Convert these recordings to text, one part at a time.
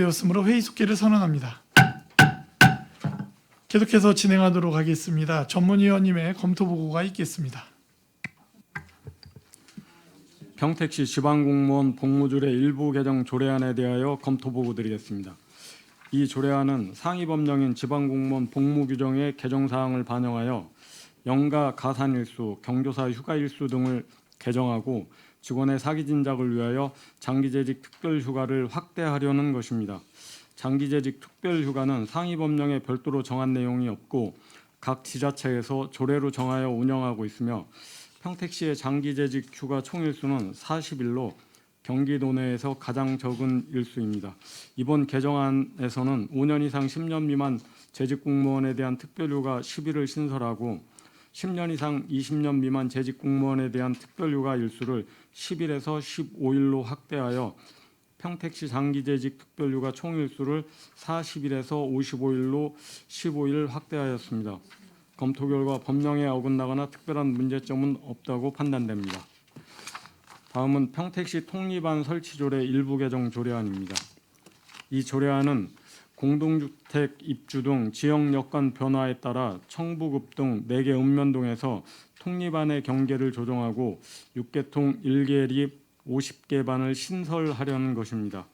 되었으므로 회의 속기를 선언합니다. 계속해서 진행하도록 하겠습니다. 전문위원님의 검토 보고가 있겠습니다. 평택시 지방공무원 복무조례 일부 개정 조례안에 대하여 검토 보고 드리겠습니다. 이 조례안은 상위 법령인 지방공무원 복무 규정의 개정 사항을 반영하여 연가 가산 일수, 경조사 휴가 일수 등을 개정하고 직원의 사기 진작을 위하여 장기재직 특별 휴가를 확대하려는 것입니다. 장기재직 특별 휴가는 상위 법령에 별도로 정한 내용이 없고 각 지자체에서 조례로 정하여 운영하고 있으며 평택시의 장기재직 휴가 총일수는 40일로 경기도 내에서 가장 적은 일수입니다. 이번 개정안에서는 5년 이상 10년 미만 재직 공무원에 대한 특별휴가 10일을 신설하고 10년 이상 20년 미만 재직 공무원에 대한 특별 휴가 일수를 10일에서 15일로 확대하여 평택시 장기재직 특별휴가 총일수를 40일에서 55일로 15일 확대하였습니다. 검토 결과 법령에 어긋나거나 특별한 문제점은 없다고 판단됩니다. 다음은 평택시 통립안 설치 조례 일부 개정 조례안입니다. 이 조례안은 공동주택 입주 등 지역 여건 변화에 따라 청부급 등 4개 읍면동에서 통립안의 경계를 조정하고 6개통 1계립 50개 반을 신설하려는 것입니다.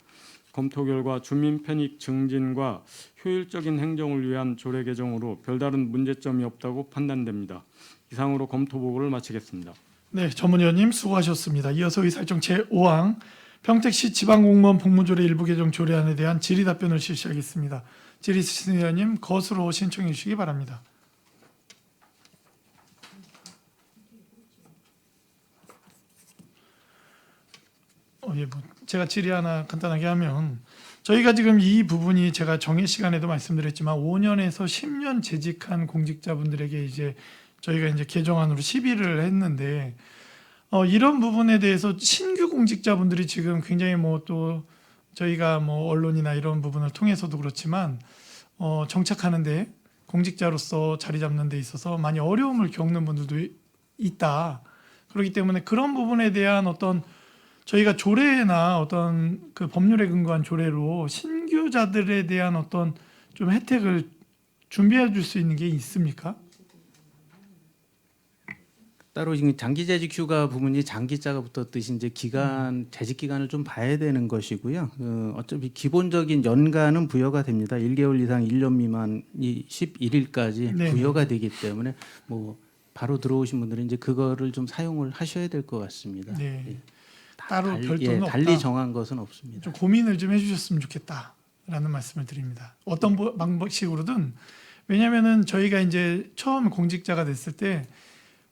검토 결과 주민 편익 증진과 효율적인 행정을 위한 조례 개정으로 별다른 문제점이 없다고 판단됩니다. 이상으로 검토 보고를 마치겠습니다. 네, 전문위원님 수고하셨습니다. 이어서 의사일정 제5항 평택시 지방공무원 복무조례 일부 개정 조례안에 대한 질의 답변을 실시하겠습니다. 질의 있으신 의원님 거수로 신청해 주시기 바랍니다. 어, 예, 뭐 제가 질의 하나 간단하게 하면 저희가 지금 이 부분이 제가 정해 시간에도 말씀드렸지만 5년에서 10년 재직한 공직자분들에게 이제 저희가 이제 개정안으로 시비를 했는데 어, 이런 부분에 대해서 신규 공직자분들이 지금 굉장히 뭐 또 저희가 뭐 언론이나 이런 부분을 통해서도 그렇지만 어, 정착하는데 공직자로서 자리 잡는 데 있어서 많이 어려움을 겪는 분들도 이- 있다. 그렇기 때문에 그런 부분에 대한 어떤 저희가 조례나 어떤 그 법률에 근거한 조례로 신규자들에 대한 어떤 좀 혜택을 준비해 줄 수 있는 게 있습니까? 따로 지금 장기 재직 휴가 부분이 장기자가 붙었듯이 이제 기간 재직 기간을 좀 봐야 되는 것이고요. 어, 어차피 기본적인 연간은 부여가 됩니다. 1개월 이상 1년 미만이 11일까지 네네. 부여가 되기 때문에 뭐 바로 들어오신 분들은 이제 그거를 좀 사용을 하셔야 될 것 같습니다. 네. 예. 따로 달- 별도는 예, 달리 없다. 정한 것은 없습니다. 좀 고민을 좀 해주셨으면 좋겠다라는 말씀을 드립니다. 어떤 보- 방식으로든 왜냐하면은 저희가 이제 처음 공직자가 됐을 때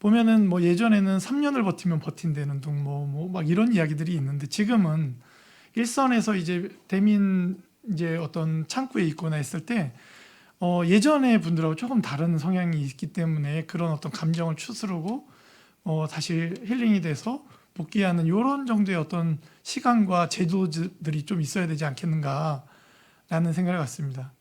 보면은 뭐 예전에는 3년을 버티면 버틴다는 둥뭐 막 이런 이야기들이 있는데 지금은 일선에서 이제 대민 이제 어떤 창구에 있거나 했을 때 어, 예전의 분들하고 조금 다른 성향이 있기 때문에 그런 어떤 감정을 추스르고 어, 다시 힐링이 돼서 복귀하는 이런 정도의 어떤 시간과 제도들이 좀 있어야 되지 않겠는가라는 생각을 갖습니다.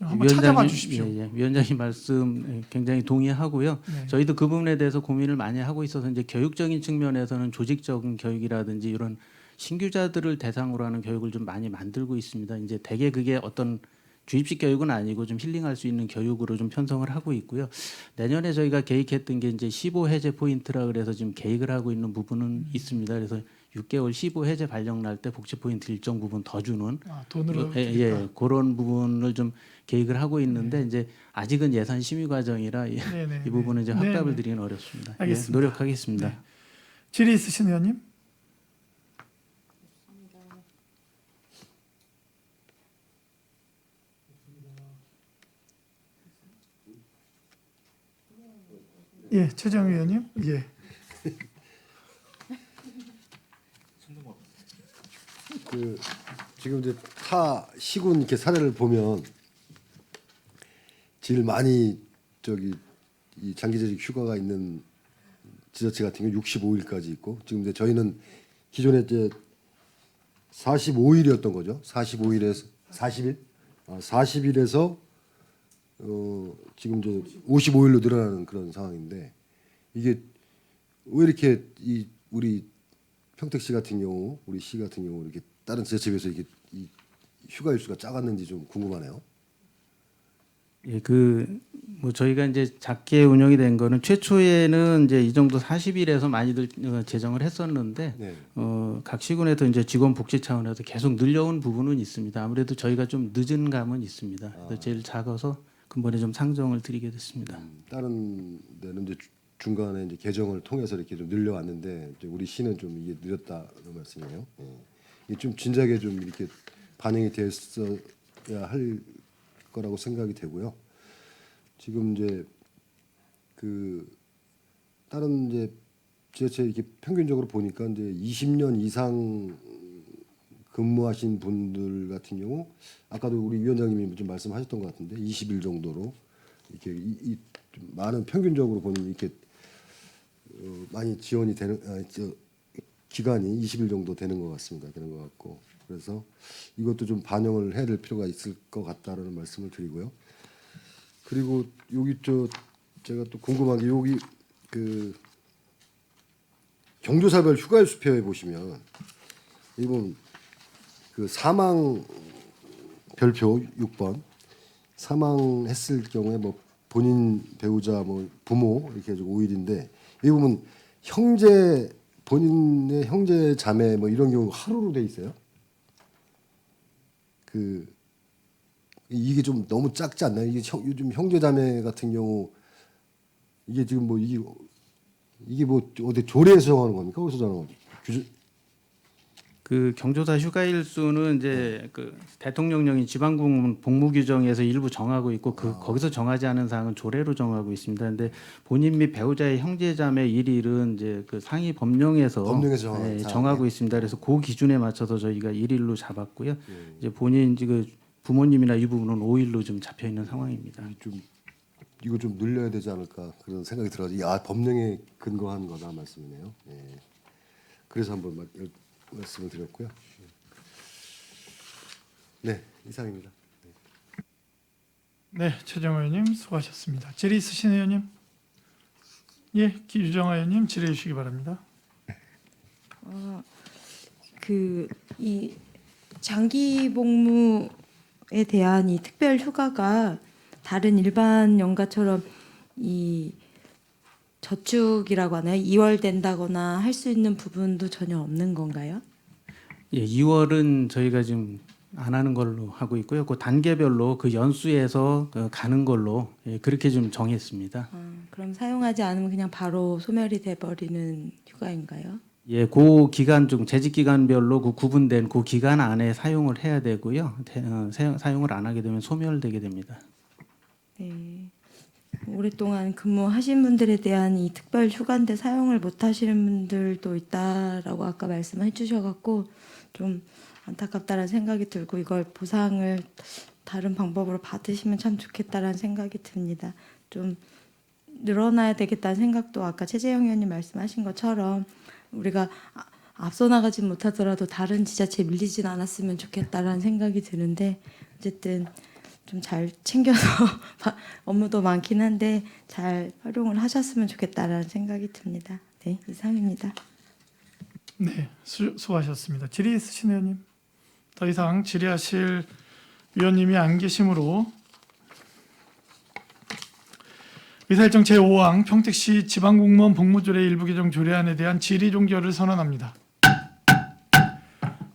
한번 찾아봐 주십시오. 예, 예. 위원장님 말씀 예, 굉장히 동의하고요. 네. 저희도 그 부분에 대해서 고민을 많이 하고 있어서 이제 교육적인 측면에서는 조직적인 교육이라든지 이런 신규자들을 대상으로 하는 교육을 좀 많이 만들고 있습니다. 이제 대개 그게 어떤 주입식 교육은 아니고 좀 힐링할 수 있는 교육으로 좀 편성을 하고 있고요. 내년에 저희가 계획했던 게 이제 15 해제 포인트라 그래서 지금 계획을 하고 있는 부분은 있습니다. 그래서 6개월 15 해제 발령 날 때 복지 포인트 일정 부분 더 주는 아, 돈으로 예, 예, 그런 부분을 좀 계획을 하고 있는데 이제 아직은 예산 심의 과정이라 이, 네, 네, 이 부분은 이제 네, 확답을 네. 드리기는 어렵습니다. 예, 알겠습니다. 노력하겠습니다. 네. 질의 있으신 의원님? 예, 최정 의원님. 예. 그 지금 이제 타 시군 이렇게 사례를 보면 제일 많이 저기 이 장기재직 휴가가 있는 지자체 같은 경우 65일까지 있고 지금 이제 저희는 기존에 이제 45일이었던 거죠. 45일에서 40일, 아, 40일에서 어 지금 이제 55일로 늘어나는 그런 상황인데 이게 왜 이렇게 이 우리 평택시 같은 경우, 우리 시 같은 경우 이렇게 다른 지자체에 비해서 이게 이 휴가 일수가 작았는지 좀 궁금하네요. 예, 그 뭐 저희가 이제 작게 운영이 된 거는 최초에는 이제 이 정도 40일에서 많이들 어, 제정을 했었는데 네. 어, 각 시군에서 이제 직원 복지 차원에서 계속 늘려온 부분은 있습니다. 아무래도 저희가 좀 늦은 감은 있습니다. 그래서 제일 작아서 근본에 좀 상정을 드리게 됐습니다. 음, 다른 데는 이제 주- 중간에 이제 개정을 통해서 이렇게 좀 늘려왔는데 이제 우리 시는 좀 이게 느렸다는 말씀이에요. 예. 좀 진작에 좀 이렇게 반영이 됐어야 할 거라고 생각이 되고요. 지금 이제 그 다른 이제 지자체 이렇게 평균적으로 보니까 이제 20년 이상 근무하신 분들 같은 경우 아까도 우리 위원장님이 좀 말씀하셨던 것 같은데 20일 정도로 이렇게 이, 이좀 많은 평균적으로 보면 이렇게 어, 많이 지원이 되는 아, 저, 기간이 20일 정도 되는 것 같습니다. 되는 것 같고 그래서 이것도 좀 반영을 해야 될 필요가 있을 것 같다라는 말씀을 드리고요. 그리고 여기 저 제가 또 궁금한 게 여기 그 경조사별 휴가일 수표에 보시면 이분 그 사망 별표 6번 사망했을 경우에 뭐 본인 배우자 뭐 부모 이렇게 해가지고 5일인데 이 보면 형제 본인의 형제 자매 뭐 이런 경우 하루로 돼 있어요. 그 이게 좀 너무 작지 않나요? 이게 형- 요즘 형제 자매 같은 경우 이게 지금 뭐 이게 이게 뭐 어디 조례에서 정하는 겁니까? 어디서 정하는 겁니까? 규제, 그 경조사 휴가일 수는 이제 그 대통령령인 지방공무원 복무 규정에서 일부 정하고 있고 그 거기서 정하지 않은 사항은 조례로 정하고 있습니다. 근데 본인 및 배우자의 형제자매 일일은 이제 그 상위 법령에서, 법령에서 정하는 예, 사항이에요? 정하고 있습니다. 그래서 그 기준에 맞춰서 저희가 일일로 잡았고요. 이제 본인 이제 그 부모님이나 이 부분은 5일로 좀 잡혀 있는 상황입니다. 좀 이거 좀 늘려야 되지 않을까 그런 생각이 들어가지고 아 법령에 근거한 거다 말씀이네요. 예. 그래서 한번 말, 말씀을 드렸고요. 네 이상입니다. 네, 최정 의원님 수고하셨습니다. 질의 있으신 의원님? 예, 기유정 의원님 질의해 주시기 바랍니다. 그이 장기 복무에 대한 이 특별 휴가가 다른 일반 연가처럼 이 저축이라고 하나요? 이월된다거나 할 수 있는 부분도 전혀 없는 건가요? 예, 2월은 저희가 지금 안 하는 걸로 하고 있고요. 그 단계별로 그 연수에서 그 가는 걸로 예, 그렇게 좀 정했습니다. 아, 그럼 사용하지 않으면 그냥 바로 소멸이 돼 버리는 휴가인가요? 예, 그 기간 중 재직 기간별로 그 구분된 그 기간 안에 사용을 해야 되고요. 대- 어, 사용, 사용을 안 하게 되면 소멸되게 됩니다. 네. 오랫동안 근무하신 분들에 대한 이 특별 휴가인데 사용을 못 하시는 분들도 있다라고 아까 말씀해 주셔갖고 좀 안타깝다는 생각이 들고 이걸 보상을 다른 방법으로 받으시면 참 좋겠다라는 생각이 듭니다. 좀 늘어나야 되겠다는 생각도 아까 최재형 의원님 말씀하신 것처럼 우리가 아- 앞서 나가지 못하더라도 다른 지자체에 밀리진 않았으면 좋겠다라는 생각이 드는데 어쨌든 좀 잘 챙겨서 바- 업무도 많긴 한데 잘 활용을 하셨으면 좋겠다라는 생각이 듭니다. 네, 이상입니다. 네, 수, 수고하셨습니다. 질의 있으신 의원님? 더 이상 질의하실 위원님이 안 계시므로 의사일정 제5항 평택시 지방공무원 복무조례 일부 개정 조례안에 대한 질의 종결을 선언합니다.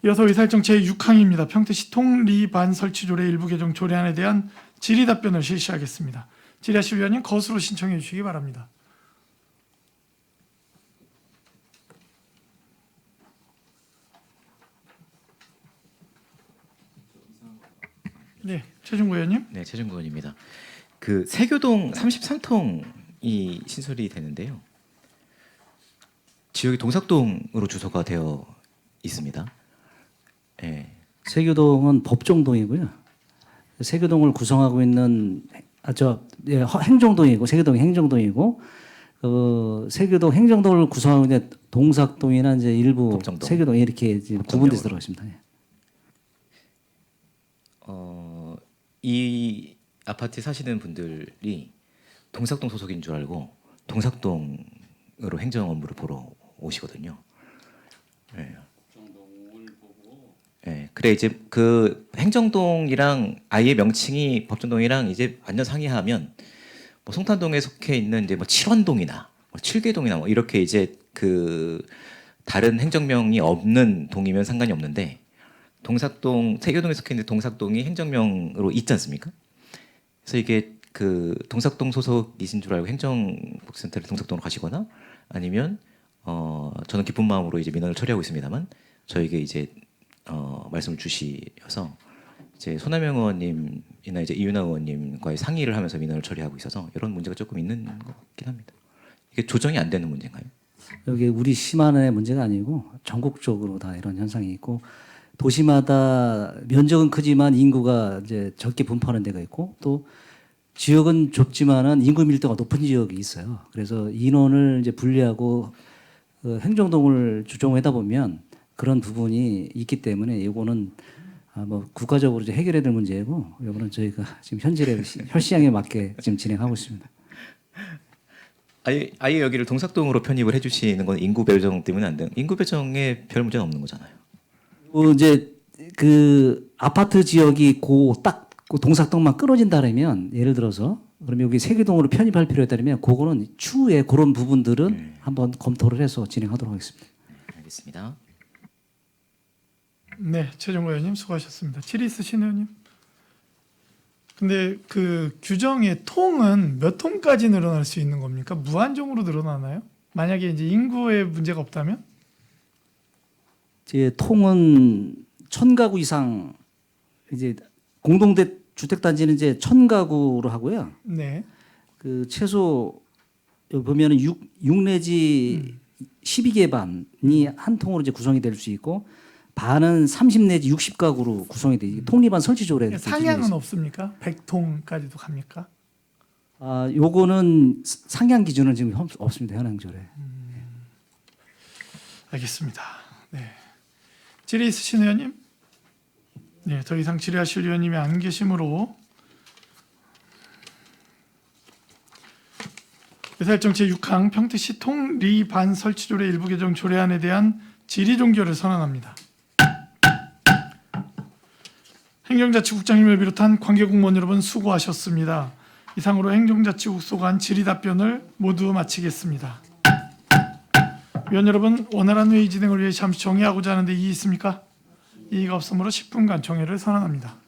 이어서 의사일정 제6항입니다. 평택시 통리반 설치 조례 일부 개정 조례안에 대한 질의 답변을 실시하겠습니다. 질의하실 위원님 거수로 신청해 주시기 바랍니다. 네, 최종구 의원님. 네, 최준구 의원입니다. 그 세교동 33통이 신설이 되는데요. 지역이 동삭동으로 주소가 되어 있습니다. 예. 세교동은 법정동이고요. 세교동을 구성하고 있는 아 저 예, 허- 행정동이고 세교동이 행정동이고 그 세교동 행정동을 구성하고 있는 동삭동이나 이제 일부 법정동. 세교동 이렇게 지금 구분돼서 들어가십니다. 예. 어, 이 아파트에 사시는 분들이 동삭동 소속인 줄 알고 동삭동으로 행정 업무를 보러 오시거든요. 예. 예, 그래 이제 그 행정동이랑 아예 명칭이 법정동이랑 이제 완전 상이하면 뭐 송탄동에 속해 있는 이제 뭐 칠원동이나 뭐 칠계동이나 뭐 이렇게 이제 그 다른 행정명이 없는 동이면 상관이 없는데 동삭동 세교동에 속해 있는 동삭동이 행정명으로 있지 않습니까? 그래서 이게 그 동삭동 소속이신 줄 알고 행정복지센터를 동삭동으로 가시거나 아니면 어 저는 기쁜 마음으로 이제 민원을 처리하고 있습니다만 저에게 이제 어 말씀을 주시어서 이제 손하명 의원님이나 이제 이윤아 의원님과의 상의를 하면서 민원을 처리하고 있어서 이런 문제가 조금 있는 것 같긴 합니다. 이게 조정이 안 되는 문제인가요? 여기 우리 시만의 문제가 아니고 전국적으로 다 이런 현상이 있고 도시마다 면적은 크지만 인구가 이제 적게 분포하는 데가 있고 또 지역은 좁지만은 인구 밀도가 높은 지역이 있어요. 그래서 인원을 이제 분리하고 그 행정동을 주종하다 보면 그런 부분이 있기 때문에 이거는 아, 뭐 국가적으로 이제 해결해야 될 문제고 이거는 저희가 지금 현실의 시- 혈시향에 맞게 지금 진행하고 있습니다. 아예 아예 여기를 동삭동으로 편입을 해주시는 건 인구 배정 때문에 안 되는 인구 배정에 별 문제는 없는 거잖아요. 그 이제 그 아파트 지역이 고딱 그 동삭동만 끊어진다면 예를 들어서 그러면 여기 세계동으로 편입할 필요에 따르면 그거는 추후에 그런 부분들은 한번 검토를 해서 진행하도록 하겠습니다. 알겠습니다. 네, 최종호 의원님 수고하셨습니다. 질의 있으신 의원님? 근데 그 규정의 통은 몇 통까지 늘어날 수 있는 겁니까? 무한정으로 늘어나나요? 만약에 이제 인구에 문제가 없다면? 제 통은 천 가구 이상 이제 공동대 주택 단지는 이제 천 가구로 하고요. 네. 그 최소 여기 보면은 6, 6 내지 12개 반이 한 통으로 이제 구성이 될 수 있고 반은 30 내지 60 가구로 구성이 돼. 이게 통리반 설치조례 네, 상향은 없습니까? 100통까지도 갑니까? 아, 요거는 스- 상향 기준은 지금 없- 없습니다. 현행조례. 알겠습니다. 네. 질의 있으신 의원님? 네, 더 이상 질의하실 의원님이 안 계시므로 의사일정 제6항 평택시 통리반 설치조례 일부 개정 조례안에 대한 질의 종결을 선언합니다. 행정자치국장님을 비롯한 관계공무원 여러분 수고하셨습니다. 이상으로 행정자치국 소관 질의 답변을 모두 마치겠습니다. 위원 여러분 원활한 회의 진행을 위해 잠시 정회하고자 하는데 이의 있습니까? 이의가 없으므로 10분간 정회를 선언합니다.